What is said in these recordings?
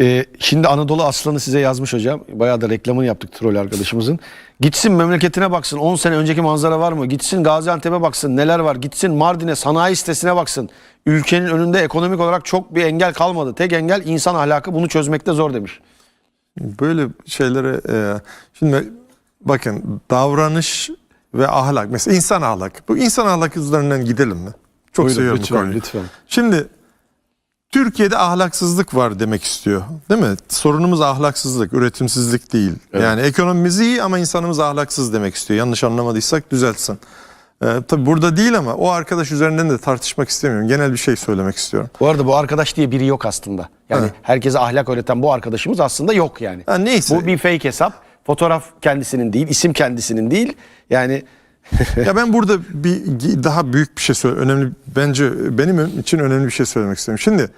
Ee, şimdi Anadolu Aslanı size yazmış hocam. Bayağı da reklamını yaptık troll arkadaşımızın. Gitsin memleketine baksın. 10 sene önceki manzara var mı? Gitsin Gaziantep'e baksın. Neler var? Gitsin Mardin'e sanayi sitesine baksın. Ülkenin önünde ekonomik olarak çok bir engel kalmadı. Tek engel insan ahlakı. Bunu çözmekte zor demiş. Böyle şeylere e, şimdi bakın davranış ve ahlak mesela insan ahlakı. Bu insan ahlakı üzerinden gidelim mi? Çok Buyurun, seviyorum bu lütfen, konuyu. lütfen. Şimdi Türkiye'de ahlaksızlık var demek istiyor. Değil mi? Sorunumuz ahlaksızlık, üretimsizlik değil. Yani ekonomimiz iyi ama insanımız ahlaksız demek istiyor. Yanlış anlamadıysak düzeltsin. Ee, tabii burada değil ama o arkadaş üzerinden de tartışmak istemiyorum. Genel bir şey söylemek istiyorum. Bu arada bu arkadaş diye biri yok aslında. Yani Evet. herkese ahlak öğreten bu arkadaşımız aslında yok yani. Ha, neyse. Bu bir fake hesap. Fotoğraf kendisinin değil, isim kendisinin değil. Yani ya ben burada bir daha büyük bir şey söyle önemli bence benim için önemli bir şey söylemek istiyorum. Şimdi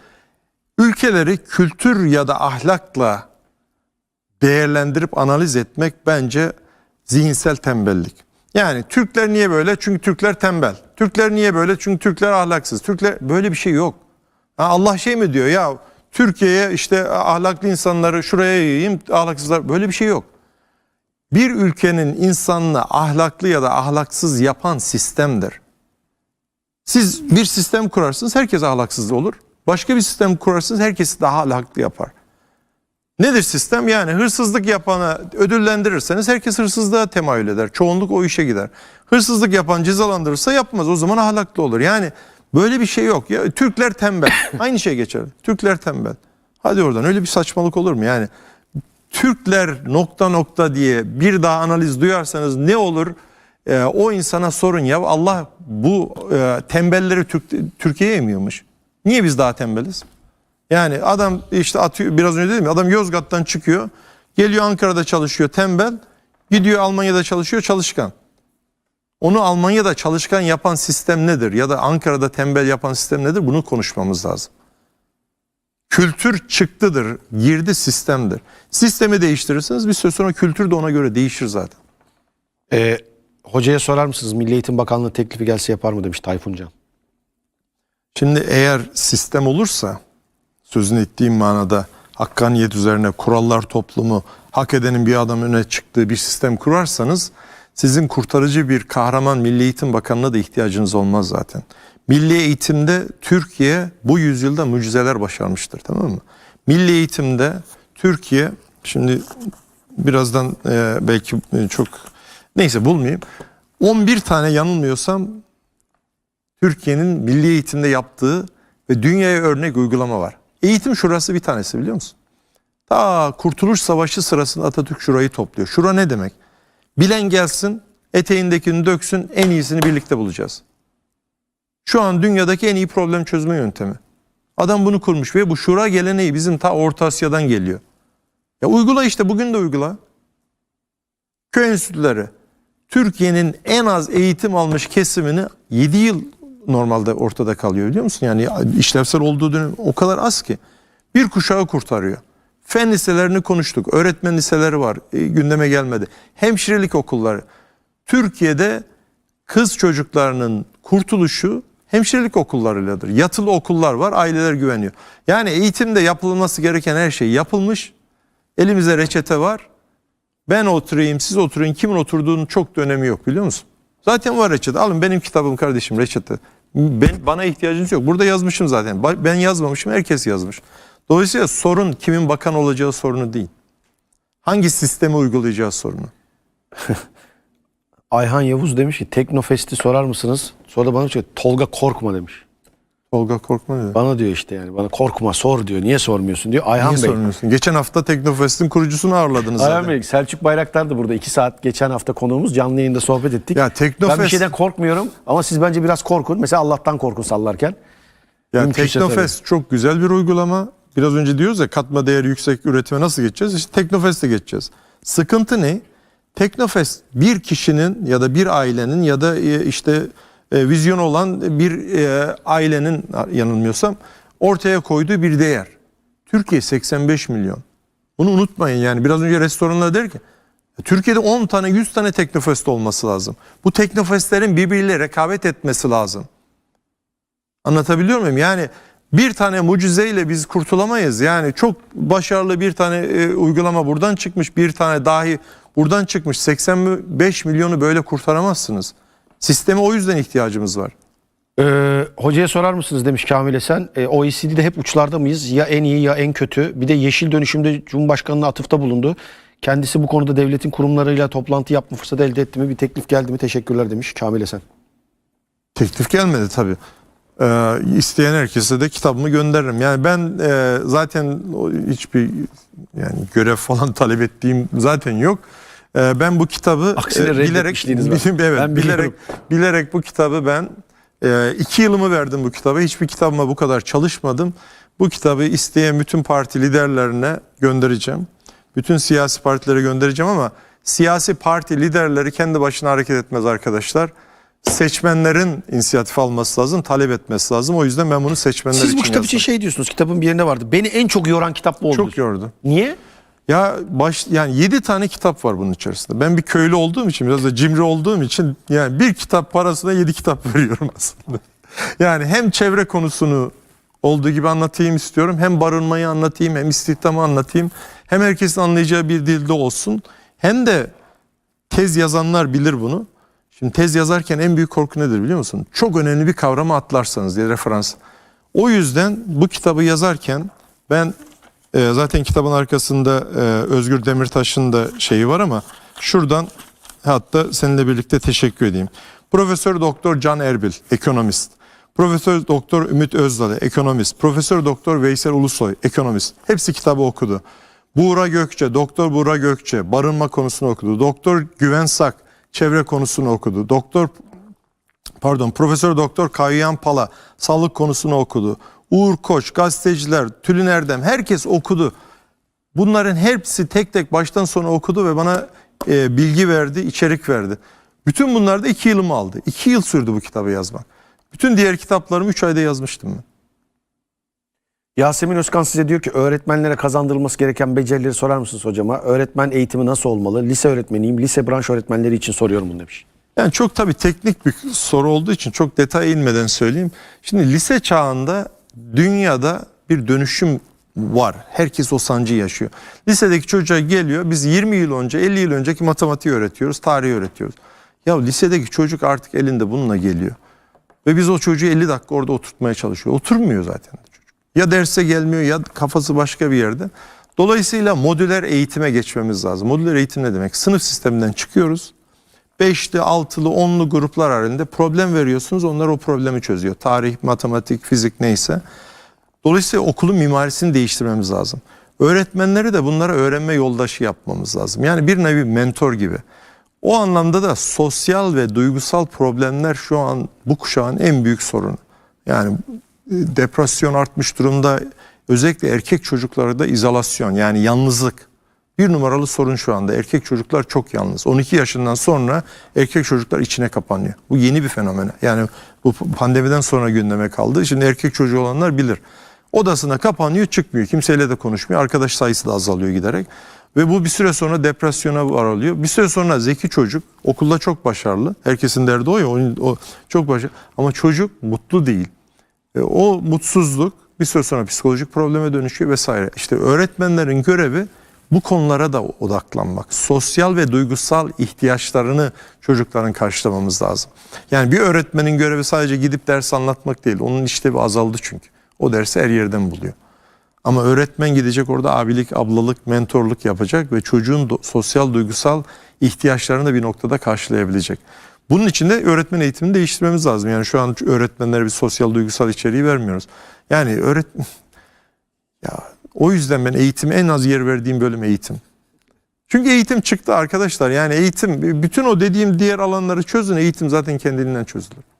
ülkeleri kültür ya da ahlakla değerlendirip analiz etmek bence zihinsel tembellik. Yani Türkler niye böyle? Çünkü Türkler tembel. Türkler niye böyle? Çünkü Türkler ahlaksız. Türkler böyle bir şey yok. Ha, Allah şey mi diyor ya Türkiye'ye işte ahlaklı insanları şuraya yayayım ahlaksızlar böyle bir şey yok. Bir ülkenin insanını ahlaklı ya da ahlaksız yapan sistemdir. Siz bir sistem kurarsınız herkes ahlaksız olur. Başka bir sistem kurarsınız herkesi daha ahlaklı yapar. Nedir sistem? Yani hırsızlık yapana ödüllendirirseniz herkes hırsızlığa temayül eder. Çoğunluk o işe gider. Hırsızlık yapan cezalandırırsa yapmaz. O zaman ahlaklı olur. Yani böyle bir şey yok. Ya, Türkler tembel. Aynı şey geçer. Türkler tembel. Hadi oradan öyle bir saçmalık olur mu? Yani Türkler nokta nokta diye bir daha analiz duyarsanız ne olur? Ee, o insana sorun ya Allah bu e, tembelleri Türk, Türkiye'ye yemiyormuş. Niye biz daha tembeliz? Yani adam işte atıyor biraz önce dedim ya adam Yozgat'tan çıkıyor. Geliyor Ankara'da çalışıyor tembel. Gidiyor Almanya'da çalışıyor çalışkan. Onu Almanya'da çalışkan yapan sistem nedir? Ya da Ankara'da tembel yapan sistem nedir? Bunu konuşmamız lazım. Kültür çıktıdır, girdi sistemdir. Sistemi değiştirirseniz bir süre sonra kültür de ona göre değişir zaten. e, hocaya sorar mısınız Milli Eğitim Bakanlığı teklifi gelse yapar mı demiş Tayfun Can. Şimdi eğer sistem olursa sözünü ettiğim manada hakkaniyet üzerine kurallar toplumu hak edenin bir adam öne çıktığı bir sistem kurarsanız sizin kurtarıcı bir kahraman Milli Eğitim Bakanı'na da ihtiyacınız olmaz zaten. Milli eğitimde Türkiye bu yüzyılda mucizeler başarmıştır tamam mı? Milli eğitimde Türkiye şimdi birazdan e, belki e, çok neyse bulmayayım. 11 tane yanılmıyorsam Türkiye'nin milli eğitimde yaptığı ve dünyaya örnek uygulama var. Eğitim şurası bir tanesi biliyor musun? Ta Kurtuluş Savaşı sırasında Atatürk şurayı topluyor. Şura ne demek? Bilen gelsin, eteğindekini döksün, en iyisini birlikte bulacağız. Şu an dünyadaki en iyi problem çözme yöntemi. Adam bunu kurmuş ve bu şura geleneği bizim ta Orta Asya'dan geliyor. Ya uygula işte bugün de uygula. Köy enstitüleri. Türkiye'nin en az eğitim almış kesimini 7 yıl normalde ortada kalıyor biliyor musun? Yani işlevsel olduğu dönem o kadar az ki. Bir kuşağı kurtarıyor. Fen liselerini konuştuk. Öğretmen liseleri var. e, gündeme gelmedi. Hemşirelik okulları. Türkiye'de kız çocuklarının kurtuluşu hemşirelik okullarıyladır. Yatılı okullar var. Aileler güveniyor. Yani eğitimde yapılması gereken her şey yapılmış. Elimize reçete var. Ben oturayım, siz oturun. Kimin oturduğunun çok da önemi yok biliyor musun? Zaten var reçete. Alın benim kitabım kardeşim reçete. Ben, bana ihtiyacınız yok. Burada yazmışım zaten. Ben yazmamışım, herkes yazmış. Dolayısıyla sorun kimin bakan olacağı sorunu değil. Hangi sistemi uygulayacağı sorunu. Ayhan Yavuz demiş ki Teknofest'i sorar mısınız? Sonra da bana şey Tolga korkma demiş. Tolga Korkma ne? Bana diyor işte yani bana korkma sor diyor. Niye sormuyorsun diyor. Ayhan Niye Bey. sormuyorsun? Geçen hafta Teknofest'in kurucusunu ağırladınız Ayhan zaten. Bey Selçuk Bayraktar da burada iki saat geçen hafta konuğumuz canlı yayında sohbet ettik. Ya Teknofest- Ben bir şeyden korkmuyorum ama siz bence biraz korkun. Mesela Allah'tan korkun sallarken. Ya Mümkünse Teknofest çok güzel bir uygulama. Biraz önce diyoruz ya katma değeri yüksek üretime nasıl geçeceğiz? İşte Teknofest'e geçeceğiz. Sıkıntı ne? Teknofest bir kişinin ya da bir ailenin ya da e, işte e, vizyon olan bir e, ailenin yanılmıyorsam ortaya koyduğu bir değer. Türkiye 85 milyon. Bunu unutmayın yani biraz önce restoranlar der ki Türkiye'de 10 tane 100 tane Teknofest olması lazım. Bu Teknofestlerin birbiriyle rekabet etmesi lazım. Anlatabiliyor muyum? Yani bir tane mucizeyle biz kurtulamayız. Yani çok başarılı bir tane e, uygulama buradan çıkmış, bir tane dahi buradan çıkmış. 85 milyonu böyle kurtaramazsınız. Sisteme o yüzden ihtiyacımız var. Ee, hocaya sorar mısınız demiş Kamil Esen. Ee, OECD'de hep uçlarda mıyız? Ya en iyi ya en kötü. Bir de yeşil dönüşümde Cumhurbaşkanı'na atıfta bulundu. Kendisi bu konuda devletin kurumlarıyla toplantı yapma fırsatı elde etti mi? Bir teklif geldi mi? Teşekkürler demiş Kamil Esen. Teklif gelmedi tabii. Ee, isteyen herkese de kitabımı gönderirim. Yani ben e, zaten hiçbir yani görev falan talep ettiğim zaten yok. Ee, ben bu kitabı Aksine e, bilerek var. evet Ben bilerek biliyorum. bilerek bu kitabı ben e, iki yılımı verdim bu kitaba. Hiçbir kitabıma bu kadar çalışmadım. Bu kitabı isteyen bütün parti liderlerine göndereceğim. Bütün siyasi partilere göndereceğim ama siyasi parti liderleri kendi başına hareket etmez arkadaşlar. Seçmenlerin inisiyatif alması lazım, talep etmesi lazım. O yüzden ben bunu seçmenler Siz için bu kitap için şey diyorsunuz. Kitabın bir yerinde vardı. Beni en çok yoran kitap bu oldu. Çok yordu. Niye? Ya baş yani 7 tane kitap var bunun içerisinde. Ben bir köylü olduğum için biraz da cimri olduğum için yani bir kitap parasına 7 kitap veriyorum aslında. Yani hem çevre konusunu olduğu gibi anlatayım istiyorum. Hem barınmayı anlatayım, hem istihdamı anlatayım. Hem herkesin anlayacağı bir dilde olsun. Hem de tez yazanlar bilir bunu. Şimdi tez yazarken en büyük korku nedir biliyor musun? Çok önemli bir kavramı atlarsanız diye referans. O yüzden bu kitabı yazarken ben e, zaten kitabın arkasında e, Özgür Demirtaş'ın da şeyi var ama şuradan hatta seninle birlikte teşekkür edeyim. Profesör Doktor Can Erbil, ekonomist. Profesör Doktor Ümit Özdağ, ekonomist. Profesör Doktor Veysel Ulusoy, ekonomist. Hepsi kitabı okudu. Buğra Gökçe, Doktor Buğra Gökçe barınma konusunu okudu. Doktor Güven Sak çevre konusunu okudu. Doktor pardon Profesör Doktor Kayyan Pala sağlık konusunu okudu. Uğur Koç, gazeteciler, Tülin Erdem herkes okudu. Bunların hepsi tek tek baştan sona okudu ve bana e, bilgi verdi, içerik verdi. Bütün bunlar da iki yılımı aldı. İki yıl sürdü bu kitabı yazmak. Bütün diğer kitaplarımı üç ayda yazmıştım ben. Yasemin Özkan size diyor ki öğretmenlere kazandırılması gereken becerileri sorar mısınız hocama? Öğretmen eğitimi nasıl olmalı? Lise öğretmeniyim. Lise branş öğretmenleri için soruyorum bunu demiş. Yani çok tabii teknik bir soru olduğu için çok detaya inmeden söyleyeyim. Şimdi lise çağında dünyada bir dönüşüm var. Herkes o sancıyı yaşıyor. Lisedeki çocuğa geliyor biz 20 yıl önce 50 yıl önceki matematiği öğretiyoruz, tarihi öğretiyoruz. Ya lisedeki çocuk artık elinde bununla geliyor. Ve biz o çocuğu 50 dakika orada oturtmaya çalışıyor. Oturmuyor zaten çocuk. Ya derse gelmiyor ya kafası başka bir yerde. Dolayısıyla modüler eğitime geçmemiz lazım. Modüler eğitim ne demek? Sınıf sisteminden çıkıyoruz. Beşli, altılı, onlu gruplar halinde problem veriyorsunuz. Onlar o problemi çözüyor. Tarih, matematik, fizik neyse. Dolayısıyla okulun mimarisini değiştirmemiz lazım. Öğretmenleri de bunlara öğrenme yoldaşı yapmamız lazım. Yani bir nevi mentor gibi. O anlamda da sosyal ve duygusal problemler şu an bu kuşağın en büyük sorunu. Yani e, depresyon artmış durumda. Özellikle erkek çocuklarda izolasyon yani yalnızlık. Bir numaralı sorun şu anda. Erkek çocuklar çok yalnız. 12 yaşından sonra erkek çocuklar içine kapanıyor. Bu yeni bir fenomen. Yani bu pandemiden sonra gündeme kaldı. Şimdi erkek çocuğu olanlar bilir. Odasına kapanıyor, çıkmıyor. Kimseyle de konuşmuyor. Arkadaş sayısı da azalıyor giderek. Ve bu bir süre sonra depresyona varılıyor. Bir süre sonra zeki çocuk okulda çok başarılı. Herkesin derdi o ya. O, çok başarılı. Ama çocuk mutlu değil. E, o mutsuzluk bir süre sonra psikolojik probleme dönüşüyor vesaire. İşte öğretmenlerin görevi bu konulara da odaklanmak. Sosyal ve duygusal ihtiyaçlarını çocukların karşılamamız lazım. Yani bir öğretmenin görevi sadece gidip ders anlatmak değil. Onun işlevi azaldı çünkü. O dersi her yerden buluyor. Ama öğretmen gidecek orada abilik, ablalık, mentorluk yapacak ve çocuğun sosyal, duygusal ihtiyaçlarını da bir noktada karşılayabilecek. Bunun için de öğretmen eğitimini değiştirmemiz lazım. Yani şu an öğretmenlere bir sosyal, duygusal içeriği vermiyoruz. Yani öğret ya o yüzden ben eğitime en az yer verdiğim bölüm eğitim. Çünkü eğitim çıktı arkadaşlar. Yani eğitim bütün o dediğim diğer alanları çözün eğitim zaten kendiliğinden çözülür.